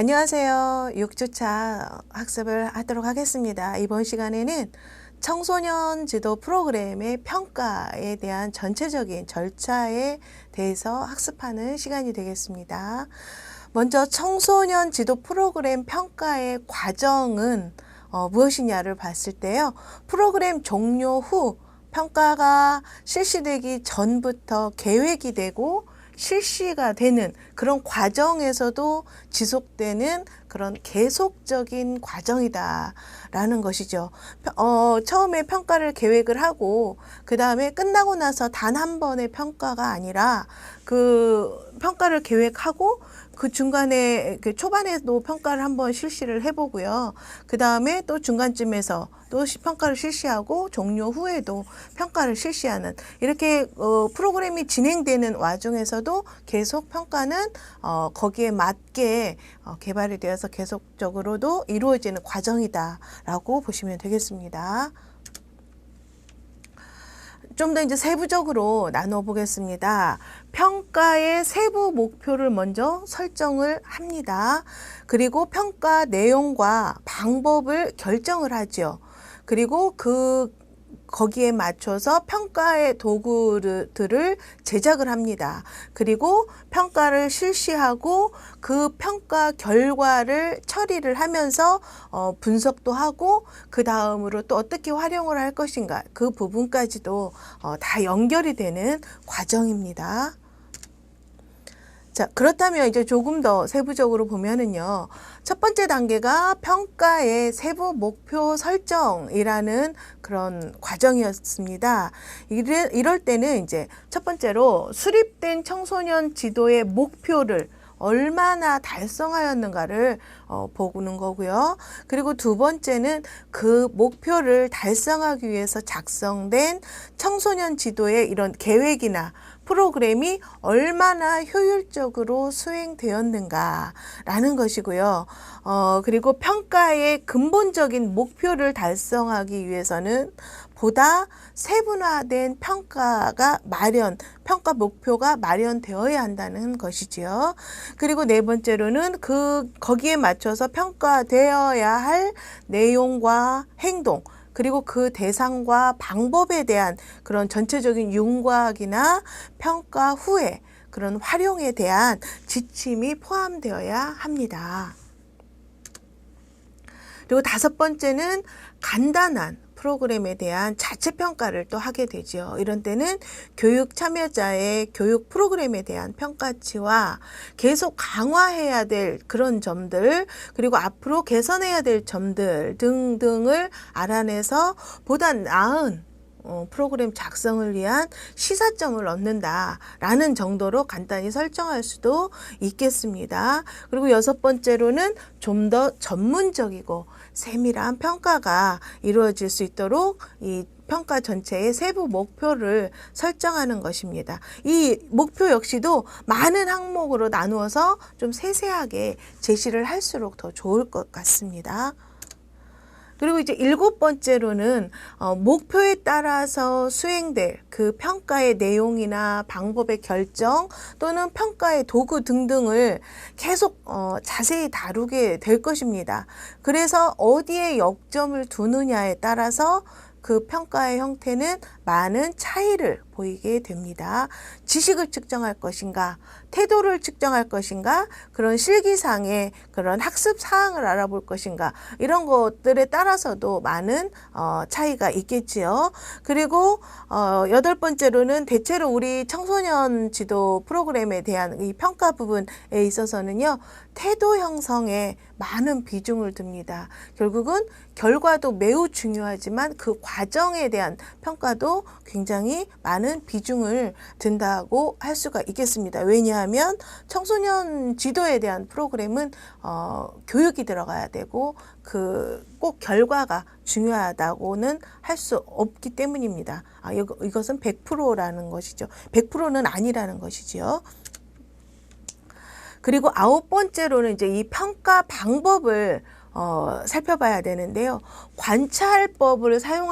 안녕하세요. 6주차 학습을 하도록 하겠습니다. 이번 시간에는 청소년 지도 프로그램의 평가에 대한 전체적인 절차에 대해서 학습하는 시간이 되겠습니다. 먼저 청소년 지도 프로그램 평가의 과정은 어, 무엇이냐를 봤을 때요. 프로그램 종료 후 평가가 실시되기 전부터 계획이 되고 실시가 되는 그런 과정에서도 지속되는 그런 계속적인 과정이다라는 것이죠. 어, 처음에 평가를 계획을 하고 그 다음에 끝나고 나서 단 한 번의 평가가 아니라 그 평가를 계획하고 그 중간에 그 초반에도 평가를 한번 실시를 해보고요. 그 다음에 또 중간쯤에서 또 시- 평가를 실시하고 종료 후에도 평가를 실시하는 이렇게 어, 프로그램이 진행되는 와중에서도 계속 평가는 어, 거기에 맞게 어, 개발이 되어서 계속적으로도 이루어지는 과정이다라고 보시면 되겠습니다. 좀 더 이제 세부적으로 나눠 보겠습니다. 평가의 세부 목표를 먼저 설정을 합니다. 그리고 평가 내용과 방법을 결정을 하죠. 그리고 그 거기에 맞춰서 평가의 도구들을 제작을 합니다. 그리고 평가를 실시하고 그 평가 결과를 처리를 하면서 어, 분석도 하고 그 다음으로 또 어떻게 활용을 할 것인가 그 부분까지도 어, 다 연결이 되는 과정입니다. 자, 그렇다면 이제 조금 더 세부적으로 보면은요. 첫 번째 단계가 평가의 세부 목표 설정이라는 그런 과정이었습니다. 이럴, 이럴 때는 이제 첫 번째로 수립된 청소년 지도의 목표를 얼마나 달성하였는가를 어, 보는 거고요. 그리고 두 번째는 그 목표를 달성하기 위해서 작성된 청소년 지도의 이런 계획이나 프로그램이 얼마나 효율적으로 수행되었는가라는 것이고요. 어, 그리고 평가의 근본적인 목표를 달성하기 위해서는 보다 세분화된 평가가 마련, 평가 목표가 마련되어야 한다는 것이지요. 그리고 네 번째로는 그, 거기에 맞춰서 평가되어야 할 내용과 행동, 그리고 그 대상과 방법에 대한 그런 전체적인 윤곽이나 평가 후에 그런 활용에 대한 지침이 포함되어야 합니다. 그리고 다섯 번째는 간단한 프로그램에 대한 자체 평가를 또 하게 되죠. 이런 때는 교육 참여자의 교육 프로그램에 대한 평가치와 계속 강화해야 될 그런 점들, 그리고 앞으로 개선해야 될 점들 등등을 알아내서 보다 나은 어, 프로그램 작성을 위한 시사점을 얻는다라는 정도로 간단히 설정할 수도 있겠습니다. 그리고 여섯 번째로는 좀 더 전문적이고 세밀한 평가가 이루어질 수 있도록 이 평가 전체의 세부 목표를 설정하는 것입니다. 이 목표 역시도 많은 항목으로 나누어서 좀 세세하게 제시를 할수록 더 좋을 것 같습니다. 그리고 이제 일곱 번째로는 어, 목표에 따라서 수행될 그 평가의 내용이나 방법의 결정 또는 평가의 도구 등등을 계속 어, 자세히 다루게 될 것입니다. 그래서 어디에 역점을 두느냐에 따라서 그 평가의 형태는 많은 차이를 보이게 됩니다. 지식을 측정할 것인가, 태도를 측정할 것인가, 그런 실기상의 그런 학습 사항을 알아볼 것인가, 이런 것들에 따라서도 많은 어, 차이가 있겠지요. 그리고 어, 여덟 번째로는 대체로 우리 청소년 지도 프로그램에 대한 이 평가 부분에 있어서는요, 태도 형성에 많은 비중을 둡니다. 결국은 결과도 매우 중요하지만 그 과정에 대한 평가도 굉장히 많은 비중을 든다고 할 수가 있겠습니다. 왜냐하면 청소년 지도에 대한 프로그램은 어, 교육이 들어가야 되고 그 꼭 결과가 중요하다고는 할 수 없기 때문입니다. 아, 이것은 100%라는 것이죠. 100%는 아니라는 것이지요. 그리고 아홉 번째로는 이제 이 평가 방법을 어, 살펴봐야 되는데요. 관찰법을 사용